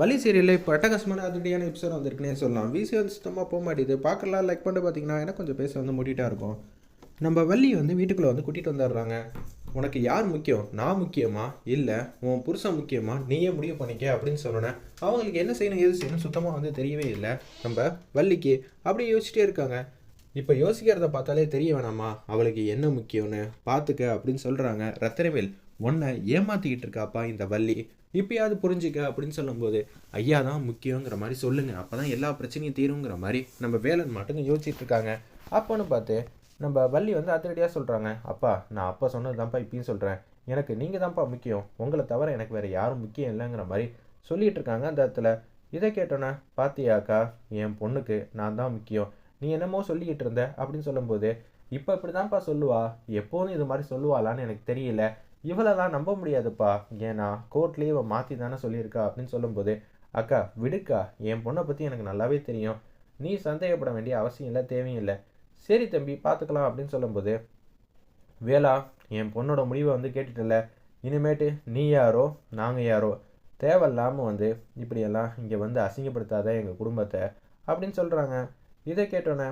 வலி சீரியலில் இப்போ அட்டகாசமான அதிரடியான எபிசோட் வந்திருக்குன்னே சொல்லலாம். விசி வந்து சுத்தமாக போக மாட்டேது பார்க்கலாம் லைக் பண்ணிட்டு பார்த்தீங்கன்னா எனக்கு கொஞ்சம் பேச வந்து மூடிட்டா இருக்கும். நம்ம வள்ளி வந்து வீட்டுக்குள்ளே வந்து கூட்டிகிட்டு வந்துடுறாங்க. உனக்கு யார் முக்கியம்? நான் முக்கியமா? இல்லை உன் புருஷன் முக்கியமா? நீயே முடிவு பண்ணிக்க அப்படின்னு சொன்னோன்னே அவங்களுக்கு என்ன செய்யணும் எது செய்யணும் சுத்தமாக வந்து தெரியவே இல்லை. நம்ம வள்ளிக்கு அப்படி யோசிச்சுட்டே இருக்காங்க. இப்போ யோசிக்கிறத பார்த்தாலே தெரிய வேணாமா? அவளுக்கு என்ன முக்கியம்னு? பார்த்துக்க அப்படின்னு சொல்கிறாங்க ரத்தனவேல். உன்னை ஏமாத்திக்கிட்டு இருக்காப்பா இந்த வள்ளி. இப்பயாவது புரிஞ்சுக்க அப்படின்னு சொல்லும்போது ஐயா தான் முக்கியங்கிற மாதிரி சொல்லுங்க. அப்போ தான் எல்லா பிரச்சனையும் தீருங்கிற மாதிரி நம்ம வேலன் மட்டும் யோசிச்சுட்டு இருக்காங்க அப்போன்னு பார்த்து நம்ம வள்ளி வந்து அதிரடியாக சொல்கிறாங்க அப்பா நான் அப்பா சொன்னது தான்ப்பா இப்பயும் சொல்கிறேன் எனக்கு நீங்கள் தான்ப்பா முக்கியம். உங்களை தவிர எனக்கு வேறு யாரும் முக்கியம் இல்லைங்கிற மாதிரி சொல்லிட்டு இருக்காங்க அந்த இடத்துல. இதை கேட்டோன்னே பாத்தியாக்கா என் பொண்ணுக்கு நான் தான் முக்கியம். நீ என்னமோ சொல்லிக்கிட்டு இருந்த அப்படின்னு சொல்லும்போது இப்போ இப்படி தான்ப்பா சொல்லுவா. எப்போதும் இது மாதிரி சொல்லுவாளான்னு எனக்கு தெரியல. இவளெல்லாம் நம்ப முடியாதுப்பா. ஏன்னா கோர்ட்லேயே இவன் மாற்றி தானே சொல்லியிருக்கா அப்படின்னு சொல்லும்போது அக்கா விடுக்கா. என் பொண்ணை பற்றி எனக்கு நல்லாவே தெரியும். நீ சந்தேகப்பட வேண்டிய அவசியம் இல்லை தேவையும் இல்லை. சரி தம்பி பார்த்துக்கலாம் அப்படின்னு சொல்லும்போது வேலா என் பொண்ணோட முடிவை வந்து கேட்டுட்டல. இனிமேட்டு நீ யாரோ நாங்கள் யாரோ. தேவையில்லாமல் வந்து இப்படியெல்லாம் இங்கே வந்து அசிங்கப்படுத்தாத எங்கள் குடும்பத்தை. அப்படின்னு சொல்கிறாங்க இதை கேட்டோன்னே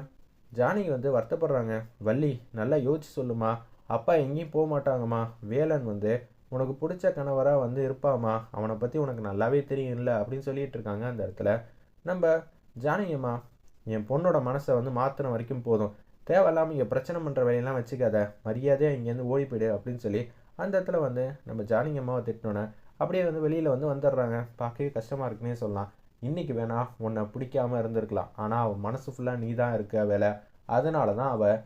ஜானகி வந்து வருத்தப்படுறாங்க. வள்ளி நல்லா யோசிச்சு சொல்லுமா. அப்பா எங்கேயும் போக மாட்டாங்கம்மா. வேலன் வந்து உனக்கு பிடிச்ச கணவராக வந்து இருப்பாம்மா. அவனை பற்றி உனக்கு நல்லாவே தெரியும்ல அப்படின்னு சொல்லிட்டு இருக்காங்க அந்த இடத்துல. நம்ம ஜானகியம்மா என் பொண்ணோட மனசை வந்து மாற்றின வரைக்கும் போதும். தேவையில்லாமல் இங்கே பிரச்சனை பண்ணுற வேலையெல்லாம் வச்சுக்காத. மரியாதையாக இங்கேருந்து ஓடி போயிடு அப்படின்னு சொல்லி அந்த இடத்துல வந்து நம்ம ஜானகி அம்மாவை திட்டினோன்னே அப்படியே வந்து வெளியில் வந்து வந்துடுறாங்க. பார்க்கவே கஷ்டமாக இருக்குன்னே சொல்லலாம். இன்றைக்கி வேணா உன்னை பிடிக்காம இருந்திருக்கலாம். ஆனால் அவன் மனசு ஃபுல்லாக நீ தான் இருக்க வேலை. அதனால தான் அவள்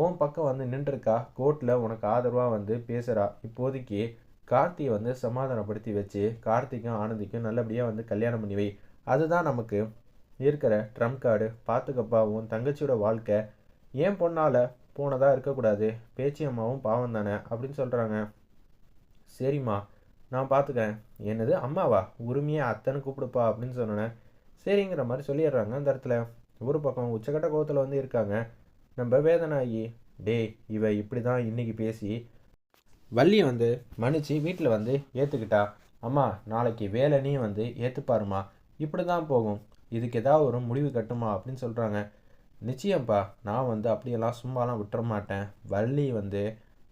உன் பக்கம் வந்து நின்றுருக்கா? கோர்ட்டில் உனக்கு ஆதரவாக வந்து பேசுகிறா இப்போதைக்கு கார்த்தியை வந்து சமாதானப்படுத்தி வச்சு கார்த்திக்கும் ஆனந்திக்கும் நல்லபடியாக வந்து கல்யாணம் பண்ணி வை. அதுதான் நமக்கு இருக்கிற ட்ரம் கார்டு பார்த்துக்கப்பா உன் தங்கச்சியோட வாழ்க்கை. ஏன் பொண்ணால் போனதாக இருக்கக்கூடாது? பேச்சி அம்மாவும் பாவம் தானே? அப்படின்னு சொல்கிறாங்க சரிம்மா நான் பார்த்துக்கிறேன் என்னது அம்மாவா? உரிமையாக அத்தனை கூப்பிடுப்பா அப்படின்னு சொன்னேன். சரிங்கிற மாதிரி சொல்லிடுறாங்க அந்த இடத்துல. ஒரு பக்கம் உச்சக்கட்ட கோவத்தில் வந்து இருக்காங்க. நம்ம வேதனாயி டேய் இவ இப்படி தான் இன்றைக்கி பேசி வள்ளியை வந்து மன்னிச்சு வீட்டில் வந்து ஏற்றுக்கிட்டா அம்மா நாளைக்கு வேலைனையும் வந்து ஏற்றுப்பாருமா இப்படி தான் போகும். இதுக்கு ஏதாவது ஒரு முடிவு கட்டுமா அப்படின்னு சொல்கிறாங்க நிச்சயம்ப்பா நான் வந்து அப்படியெல்லாம் சும்மாலாம் விட்டுற மாட்டேன் வள்ளி வந்து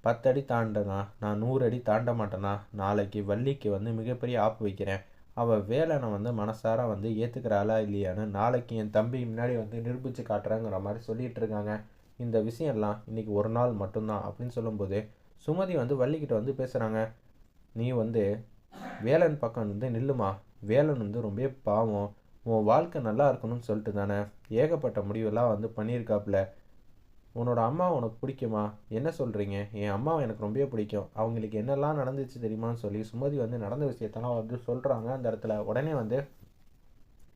பத்தடி தாண்டனா நான் நூறு அடி தாண்ட மாட்டேனா நாளைக்கு வள்ளிக்கு வந்து மிகப்பெரிய ஆப்பு வைக்கிறேன். அவள் வேலனை வந்து மனசார வந்து ஏற்றுக்கிறாளா இல்லையான்னு நாளைக்கு என் தம்பி முன்னாடி வந்து நிரூபித்து காட்டுறாங்கிற மாதிரி சொல்லிகிட்டு இருக்காங்க இந்த விஷயம்லாம் இன்னைக்கு ஒரு நாள் மட்டும்தான் அப்படின்னு சொல்லும்போது சுமதி வந்து வள்ளிக்கிட்ட வந்து பேசுகிறாங்க நீ வந்து வேலன் பக்கம் வந்து நில்லுமா? வேலன் வந்து ரொம்ப பாவம். உன் வாழ்க்கை நல்லா இருக்கணும்னு சொல்லிட்டு தானே. ஏகப்பட்ட முடிவெல்லாம் வந்து பண்ணியிருக்காப்புல. உன்னோட அம்மா உனக்கு பிடிக்குமா? என்ன சொல்கிறீங்க என் அம்மாவை எனக்கு ரொம்பவே பிடிக்கும். அவங்களுக்கு என்னெல்லாம் நடந்துச்சு தெரியுமான்னு சொல்லி சுமதி வந்து நடந்த விஷயத்தெல்லாம் வந்து சொல்கிறாங்க அந்த இடத்துல உடனே வந்து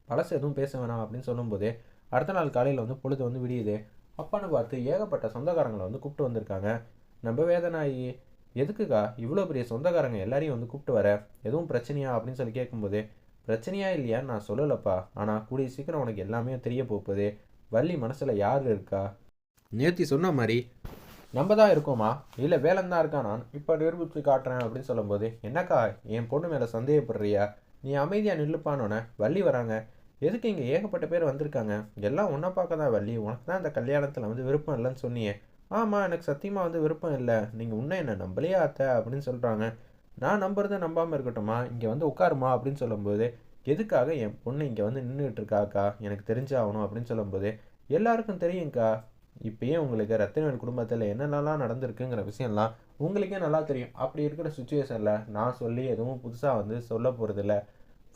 பழசு எதுவும் பேச வேணாம் அப்படின்னு சொல்லும்போது அடுத்த நாள் காலையில் வந்து பொழுது வந்து விடியுது. அப்பான்னு பார்த்து ஏகப்பட்ட சொந்தக்காரங்களை வந்து கூப்பிட்டு வந்திருக்காங்க. நம்ம வேதனாயி எதுக்குக்கா இவ்வளோ பெரிய சொந்தக்காரங்க எல்லாரையும் வந்து கூப்பிட்டு வர? எதுவும் பிரச்சனையா? அப்படின்னு சொல்லி கேட்கும்போது பிரச்சனையா இல்லையான்னு நான் சொல்லலப்பா. ஆனால் கூடிய சீக்கிரம் உனக்கு எல்லாமே தெரிய போகுது. வள்ளி மனசில் யார் இருக்கா? நேத்தி சொன்ன மாதிரி நம்ம தான் இருக்கோமா இல்லை வேலன் தான் இருக்கா நான். இப்போ நிரூபித்து காட்டுறேன் அப்படின்னு சொல்லும்போது என்னக்கா என் பொண்ணு மேலே சந்தேகப்படுறியா? நீ அமைதியாக நில்லுப்பானோன்னே வள்ளி வராங்க. எதுக்கு இங்கே ஏகப்பட்ட பேர் வந்திருக்காங்க? எல்லாம் ஒன்றை பார்க்க தான் வள்ளி. உனக்கு தான் இந்த கல்யாணத்தில் வந்து விருப்பம் இல்லைன்னு சொன்னியே. ஆமாம் எனக்கு சத்தியமாக வந்து விருப்பம் இல்லை. நீங்கள் உன்னை என்ன நம்பலையா அத்தை? அப்படின்னு சொல்கிறாங்க நான் நம்புறதை நம்பாமல் இருக்கட்டுமா இங்கே வந்து உட்காருமா? அப்படின்னு சொல்லும்போது எதுக்காக என் பொண்ணு இங்கே வந்து நின்றுட்டு இருக்காக்கா எனக்கு தெரிஞ்சாகணும் அப்படின்னு சொல்லும்போது எல்லாருக்கும் தெரியும்க்கா. இப்பயே உங்களுக்கு ரத்தினவேல் குடும்பத்தில் என்னென்னலாம் நடந்திருக்குங்கிற விஷயம்லாம் உங்களுக்கே நல்லா தெரியும். அப்படி இருக்கிற சுச்சுவேஷனில் நான் சொல்லி எதுவும் புதுசாக வந்து சொல்ல போகிறதில்ல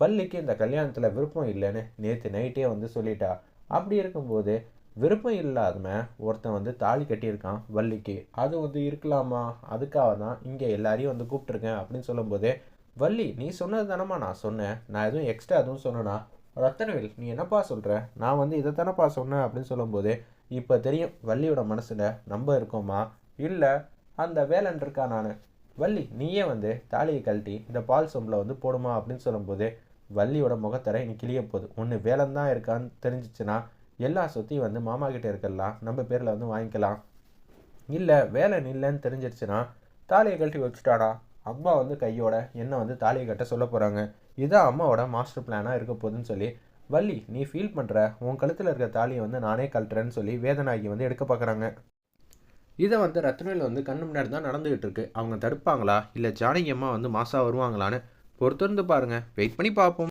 வள்ளிக்கு இந்த கல்யாணத்தில் விருப்பம் இல்லைன்னு நேற்று நைட்டே வந்து சொல்லிட்டா. அப்படி இருக்கும்போது விருப்பம் இல்லாதவன் ஒருத்தன் வந்து தாலி கட்டியிருக்கான் வள்ளிக்கு. அது வந்து இருக்கலாமா? அதுக்காக தான் இங்கே எல்லாரையும் வந்து கூப்பிட்ருக்கேன் அப்படின்னு சொல்லும்போது வள்ளி நீ சொன்னது தானம்மா நான் சொன்னேன். நான் எதுவும் எக்ஸ்ட்ரா எதுவும் சொன்னேனா? ரத்தனவேல் நீ என்னப்பா சொல்கிற நான் வந்து இதை தானப்பா சொன்னேன் அப்படின்னு சொல்லும்போது இப்போ தெரியும் வள்ளியோட மனசில் நம்ம இருக்கோமா? இல்லை அந்த வேலன் இருக்கா நான்? வள்ளி நீயே வந்து தாலியை கழட்டி இந்த பால் சொம்பில் வந்து போடுமா அப்படின்னு சொல்லும்போது வள்ளியோட முகத்தரை இன்னைக்கு கிளிய போகுது. ஒன்று வேலன் தான் இருக்கான்னு தெரிஞ்சிச்சுன்னா எல்லா சொத்தையும் வந்து மாமா கிட்டே இருக்கலாம். நம்ம பேரில் வந்து வாங்கிக்கலாம். இல்லை வேலன் இல்லைன்னு தெரிஞ்சிருச்சுன்னா தாலியை கழட்டி வச்சுட்டாடா. அம்மா வந்து கையோட என்ன வந்து தாலியை கட்ட சொல்ல போகிறாங்க இதான் அம்மாவோட மாஸ்டர் பிளானாக இருக்க போகுதுன்னு சொல்லி வள்ளி நீ ஃபீல் பண்ணுற உன் கழுத்தில் இருக்க தாலியை வந்து நானே கழட்டுறேன்னு சொல்லி வேதனாகி வந்து எடுக்க பார்க்குறாங்க. இதை வந்து ரத்னவேல் வந்து கண்ணு முன்னாடி தான் நடந்துகிட்டு இருக்கு. அவங்க தடுப்பாங்களா? இல்லை ஜானகி அம்மா வந்து மாசா வருவாங்களான்னு பொறுத்திருந்து பாருங்க. வெயிட் பண்ணி பார்ப்போம்.